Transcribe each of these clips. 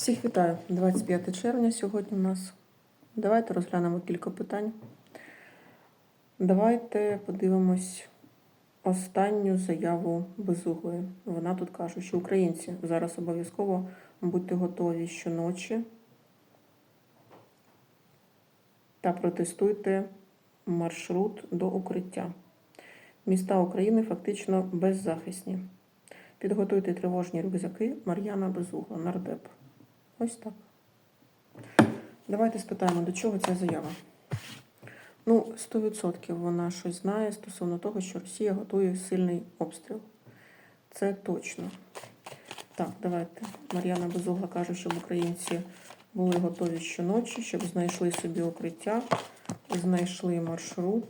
Всіх вітаю. 25 червня сьогодні у нас. Давайте розглянемо кілька питань. Давайте подивимось останню заяву Безуглої. Вона тут каже, що українці зараз обов'язково будьте готові щоночі та протестуйте маршрут до укриття. Міста України фактично беззахисні. Підготуйте тривожні рюкзаки Мар'яна Безугла, нардеп. Ось так. Давайте спитаємо, до чого ця заява. Ну, 100% вона щось знає стосовно того, що Росія готує сильний обстріл. Це точно. Так, давайте. Мар'яна Безугла каже, щоб українці були готові щоночі, щоб знайшли собі укриття, знайшли маршрут.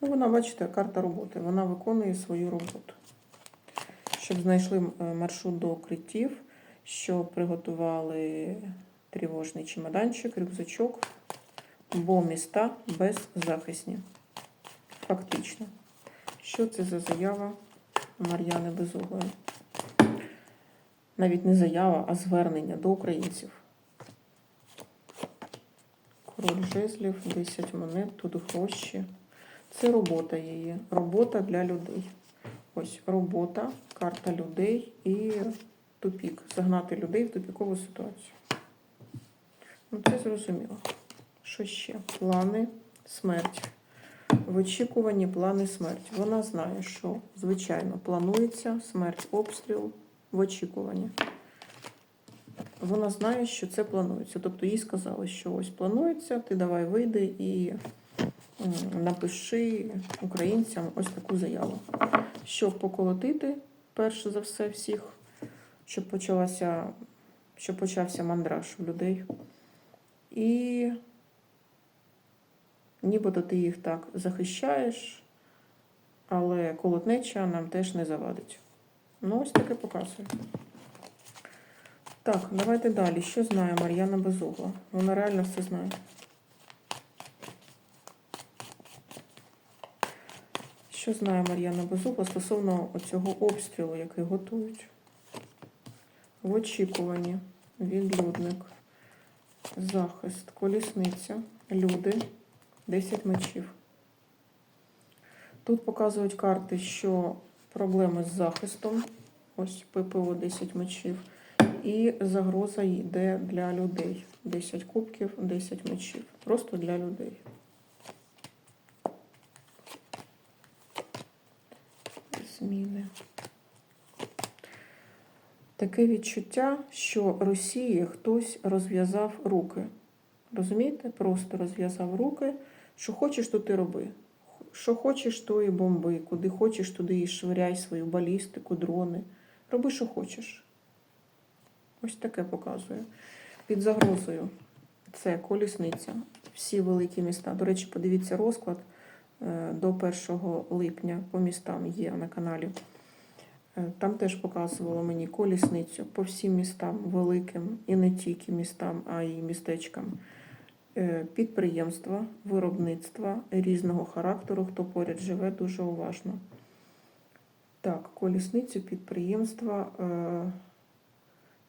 Ну, вона, бачите, карта роботи. Вона виконує свою роботу. Щоб знайшли е, маршрут до укриттів, що приготували тривожний чемоданчик, рюкзачок, бо міста беззахисні. Фактично. Що це за заява Мар'яни Безуглої? Навіть не заява, а звернення до українців. Король жезлів, 10 монет, тут гроші. Це робота її. Робота для людей. Ось робота, карта людей і тупік. Загнати людей в тупікову ситуацію. Ну, це зрозуміло. Що ще? Плани смерті. В очікуванні плани смерті. Вона знає, що, звичайно, планується смерть, обстріл в очікуванні. Вона знає, що це планується. Тобто їй сказали, що ось планується, ти давай вийди і напиши українцям ось таку заяву. Щоб поколотити, перше за все, всіх, щоб почалася, щоб почався мандраж у людей. І нібито ти їх так захищаєш, але колотнеча нам теж не завадить. Ну, ось таке показує. Так, давайте далі. Що знає Мар'яна Безугла? Вона реально все знає. Що знає Мар'яна Безугла стосовно цього обстрілу, який готують? В очікуванні відлюдник, захист, колісниця, люди, 10 мечів. Тут показують карти, що проблеми з захистом, ось ППО 10 мечів, і загроза йде для людей. 10 кубків, 10 мечів. Просто для людей. Зміни. Таке відчуття, що Росії хтось розв'язав руки. Розумієте? Просто розв'язав руки. Що хочеш, то ти роби. Що хочеш, то і бомби. Куди хочеш, туди і швиряй свою балістику, дрони. Роби, що хочеш. Ось таке показує. Під загрозою це колісниця. Всі великі міста. До речі, подивіться розклад е, до 1 липня по містам є на каналі. Е, Там теж показувало мені колісницю по всім містам великим і не тільки містам, а й містечкам. Е, Підприємства, виробництва різного характеру, хто поряд живе, дуже уважно. Так, колісницю, підприємства е,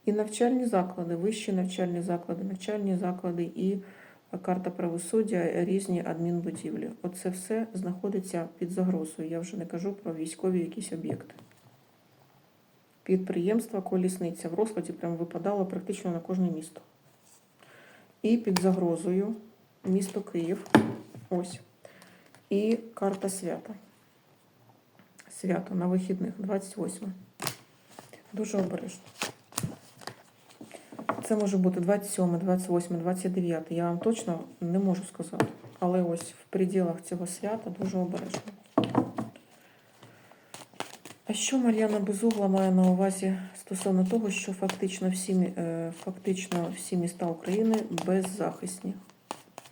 і навчальні заклади, вищі навчальні заклади, навчальні заклади і карта правосуддя, різні адмінбудівлі. Оце все знаходиться під загрозою. Я вже не кажу про військові якісь об'єкти. Підприємства, колісниця в розкладі прям випадало практично на кожне місто. І під загрозою місто Київ. Ось. І карта свята. Свято на вихідних, 28. Дуже обережно. Це може бути 27, 28, 29. Я вам точно не можу сказати. Але ось в пределах цього свята дуже обережно. Що Мар'яна Безугла має на увазі стосовно того, що фактично всі, е, фактично всі міста України беззахисні?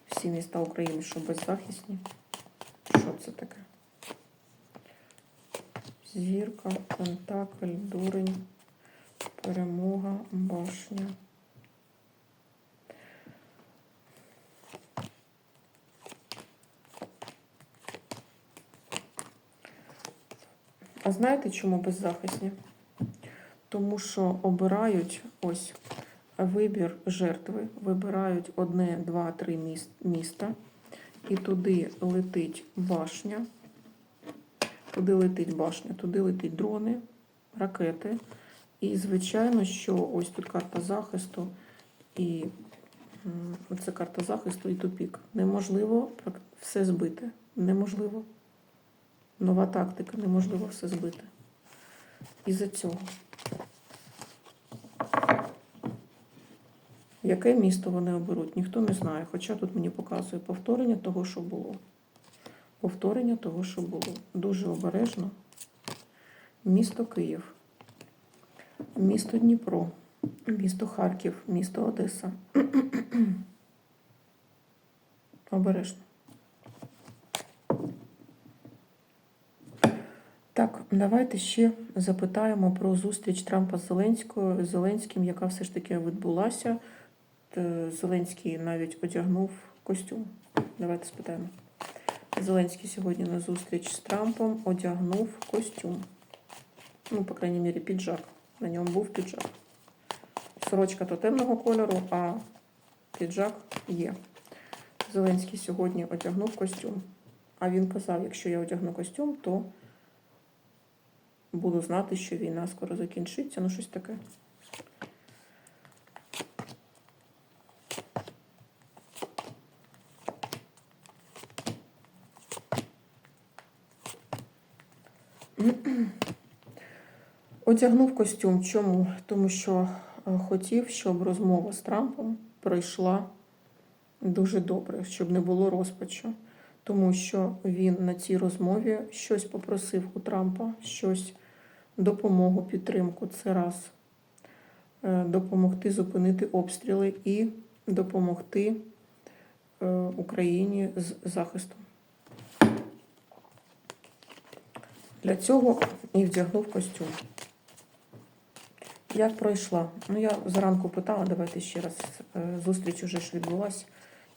Всі міста України, що беззахисні? Що це таке? Зірка, Пентакль, дурень, перемога, башня. А знаєте, чому беззахисні? Тому що обирають ось вибір жертви. Вибирають одне, два, три міста. І туди летить башня. Туди летить башня, туди летить дрони, ракети. І, звичайно, що ось тут карта захисту і м, оце карта захисту і тупік. Неможливо все збити. Неможливо. Нова тактика, неможливо все збити. Із-за цього. Яке місто вони оберуть, ніхто не знає. Хоча тут мені показує повторення того, що було. Повторення того, що було. Дуже обережно. Місто Київ, місто Дніпро, місто Харків, місто Одеса. Обережно. Так, давайте ще запитаємо про зустріч Трампа з Зеленською, з Зеленським, яка все ж таки відбулася. Зеленський навіть одягнув костюм. Давайте спитаємо. Зеленський сьогодні на зустріч з Трампом одягнув костюм. Ну, по крайній мірі, піджак. На ньому був піджак. Сорочка то темного кольору, а піджак є. Зеленський сьогодні одягнув костюм. А він казав, якщо я одягну костюм, то буду знати, що війна скоро закінчиться. Ну, щось таке. Одягнув костюм. Чому? Тому що е, хотів, щоб розмова з Трампом пройшла дуже добре, щоб не було розпачу. Тому що він на цій розмові щось попросив у Трампа, щось допомогу, підтримку. Це раз. Е, Допомогти зупинити обстріли і допомогти е, Україні з захистом. Для цього і вдягнув костюм. Як пройшла? Ну, я зранку питала, давайте ще раз. Е, Зустріч уже ж відбулася.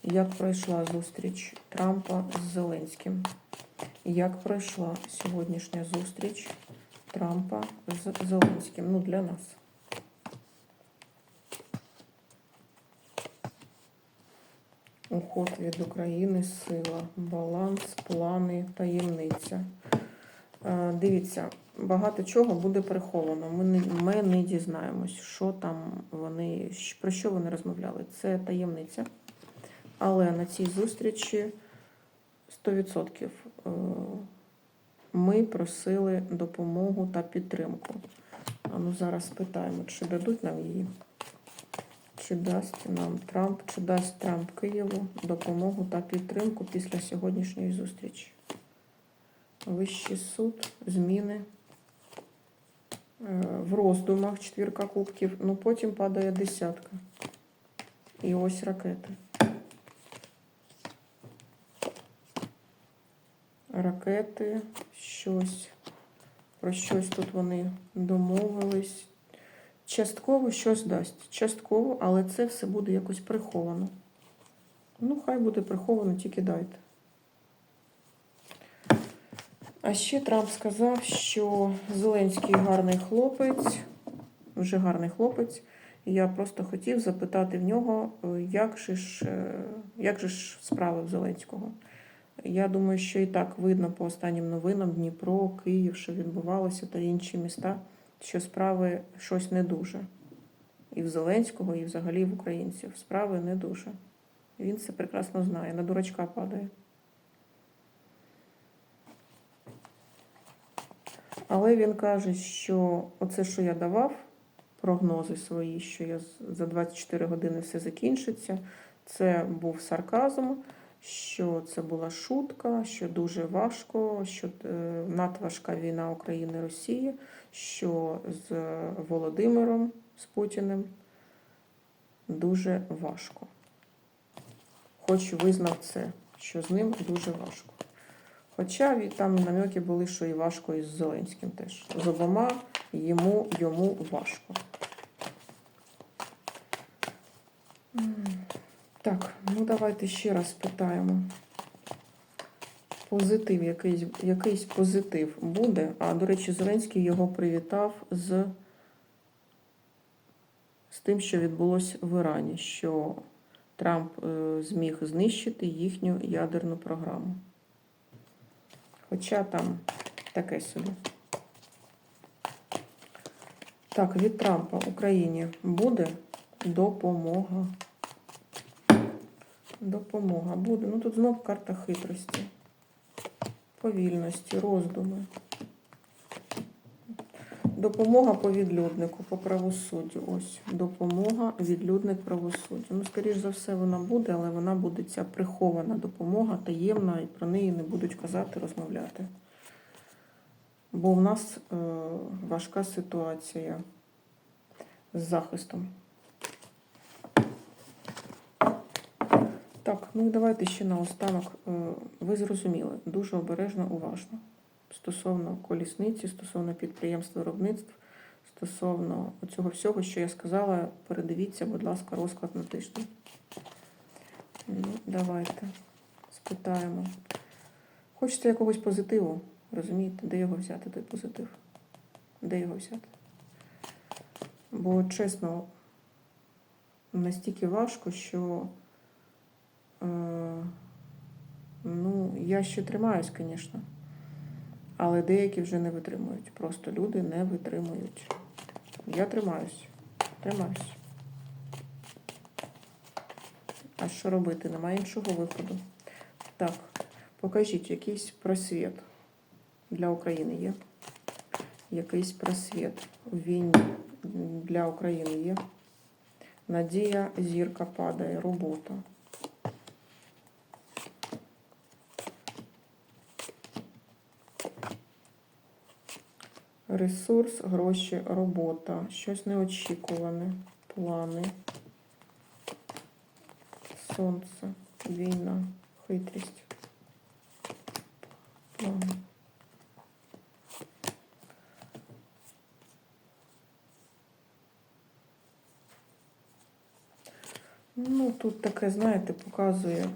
Як пройшла зустріч Трампа з Зеленським? Як пройшла сьогоднішня зустріч Трампа з Зеленським? Ну, для нас. Уход від України, сила, баланс, плани, таємниця. Е, Дивіться, багато чого буде приховано. Ми не, ми не дізнаємось, що там вони, про що вони розмовляли. Це таємниця. Але на цій зустрічі 100% е, ми просили допомогу та підтримку. А ну зараз питаємо, чи дадуть нам її. Чи дасть нам Трамп, чи дасть Трамп Києву допомогу та підтримку після сьогоднішньої зустрічі? Вищий суд, зміни е, в роздумах, четвірка кубків, ну потім падає десятка. І ось ракети. Ракети, щось. Про щось тут вони домовились. Частково щось дасть. Частково, але це все буде якось приховано. Ну, хай буде приховано, тільки дайте. А ще Трамп сказав, що Зеленський гарний хлопець, вже гарний хлопець. Я просто хотів запитати в нього, е, як же ж, е, як же ж справи в Зеленського. Я думаю, що і так видно по останнім новинам Дніпро, Київ, що відбувалося, та інші міста, що справи щось не дуже. І в Зеленського, і взагалі в українців. Справи не дуже. Він це прекрасно знає, на дурачка падає. Але він каже, що оце, що я давав, прогнози свої, що я за 24 години все закінчиться, це був сарказм, що це була шутка, що дуже важко, що е, надважка війна України Росії, що з Володимиром, з Путіним дуже важко. Хоч визнав це, що з ним дуже важко. Хоча там намеки були, що і важко із Зеленським теж. З обома йому, йому важко. Так, ну давайте ще раз питаємо. Позитив, якийсь, якийсь позитив буде. А, до речі, Зеленський його привітав з, з тим, що відбулося в Ірані, що Трамп е, зміг знищити їхню ядерну програму. Хоча там таке собі. Так, від Трампа Україні буде допомога. Допомога буде. Ну тут знов карта хитрості, повільності, роздуми. Допомога по відлюднику, по правосуддю. Ось допомога, відлюдник правосуддю. Ну, скоріш за все, вона буде, але вона буде ця прихована допомога, таємна, і про неї не будуть казати, розмовляти. Бо в нас е, важка ситуація з захистом. Так, ну давайте ще наостанок. Е, Ви зрозуміли, дуже обережно, уважно. Стосовно колісниці, стосовно підприємств виробництв, стосовно цього всього, що я сказала, передивіться, будь ласка, розклад на тиждень. Ну, давайте спитаємо. Хочете якогось позитиву? Розумієте, де його взяти, той позитив? Де його взяти? Бо, чесно, настільки важко, що ну, я ще тримаюсь, звісно. Але деякі вже не витримують. Просто люди не витримують. Я тримаюсь. Тримаюсь. А що робити? Немає іншого виходу. Так, покажіть якийсь просвіт для України є. Якийсь просвіт у війні для України є. Надія, зірка падає, робота. Ресурс, гроші, робота, щось неочікуване, плани, сонце, війна, хитрість. Плани. Ну, тут таке, знаєте, показує.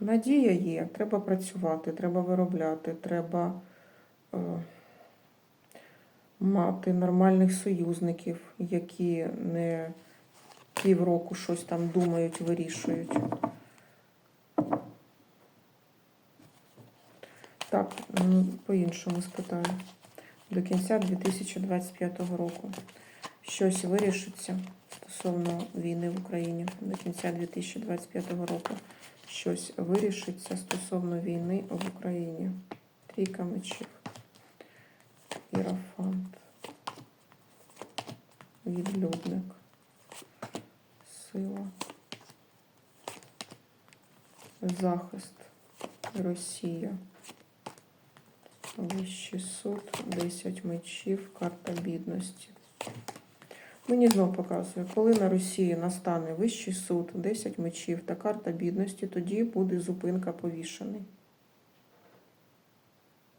Надія є, треба працювати, треба виробляти, треба е, мати нормальних союзників, які не півроку щось там думають, вирішують. Так, по-іншому спитаю. До кінця 2025 року щось вирішиться стосовно війни в Україні до кінця 2025 року щось вирішиться стосовно війни в Україні. Трійка мечів. Ірафант. Відлюдник. Сила. Захист. Росія. Вищий суд, 10 мечів, карта бідності. Мені знов показує, коли на Росії настане вищий суд, 10 мечів та карта бідності, тоді буде зупинка повішений.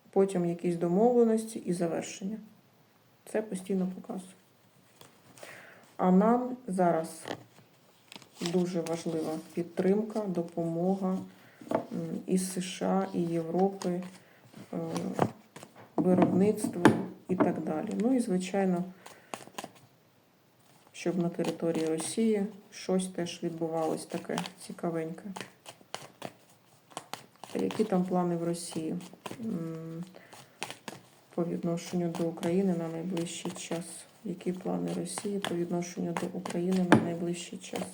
Потім якісь домовленості і завершення. Це постійно показує. А нам зараз дуже важлива підтримка, допомога із США, і Європи, е, виробництво і так далі. Ну і, звичайно, щоб на території Росії щось теж відбувалось таке цікавеньке. Які там плани в Росії по відношенню до України на найближчий час? Які плани Росії по відношенню до України на найближчий час?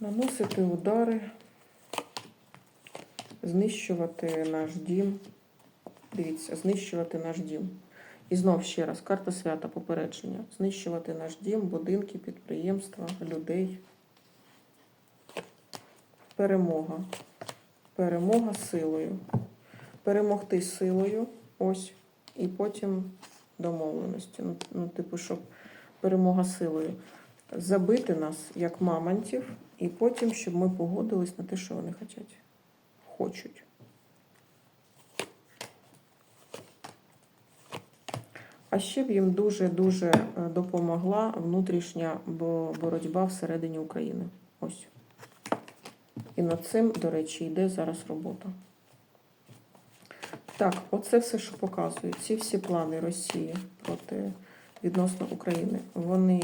Наносити удари, знищувати наш дім. Дивіться, знищувати наш дім. І знов ще раз, карта свята попередження. Знищувати наш дім, будинки, підприємства, людей. Перемога. Перемога силою. Перемогти силою. Ось. І потім домовленості. Ну, ну, типу, щоб перемога силою. Забити нас як мамонтів, і потім, щоб ми погодились на те, що вони хочуть. Хочуть. А ще б їм дуже-дуже е, допомогла внутрішня боротьба всередині України. Ось. І над цим, до речі, йде зараз робота. Так, оце все, що показують. Ці всі плани Росії проти відносно України. Вони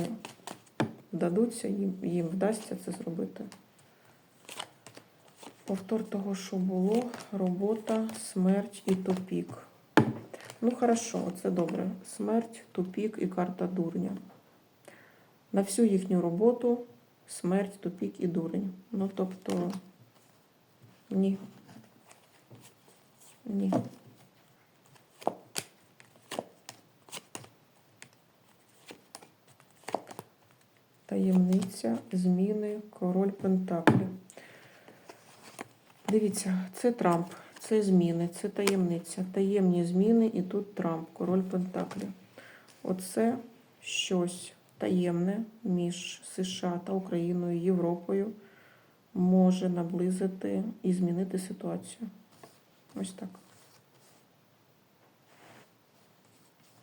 вдадуться, їм, їм вдасться це зробити. Повтор того, що було, робота, смерть і тупік. Ну, хорошо, це добре. Смерть, тупік і карта дурня. На всю їхню роботу смерть, тупік і дурень. Ну, тобто, ні. Ні. Таємниця, зміни, король Пентаклів. Дивіться, це Трамп, це зміни, це таємниця, таємні зміни і тут Трамп, король Пентаклів. Оце щось таємне між США та Україною, Європою може наблизити і змінити ситуацію. Ось так.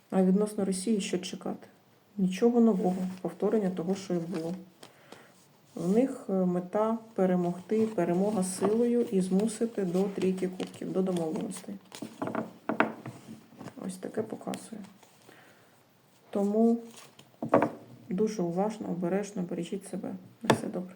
А відносно Росії що чекати? Нічого нового, повторення того, що і було. В них е, мета перемогти, перемога силою і змусити до трійки кубків, до домовленостей. Ось таке показує. Тому дуже уважно, обережно бережіть себе. На все добре.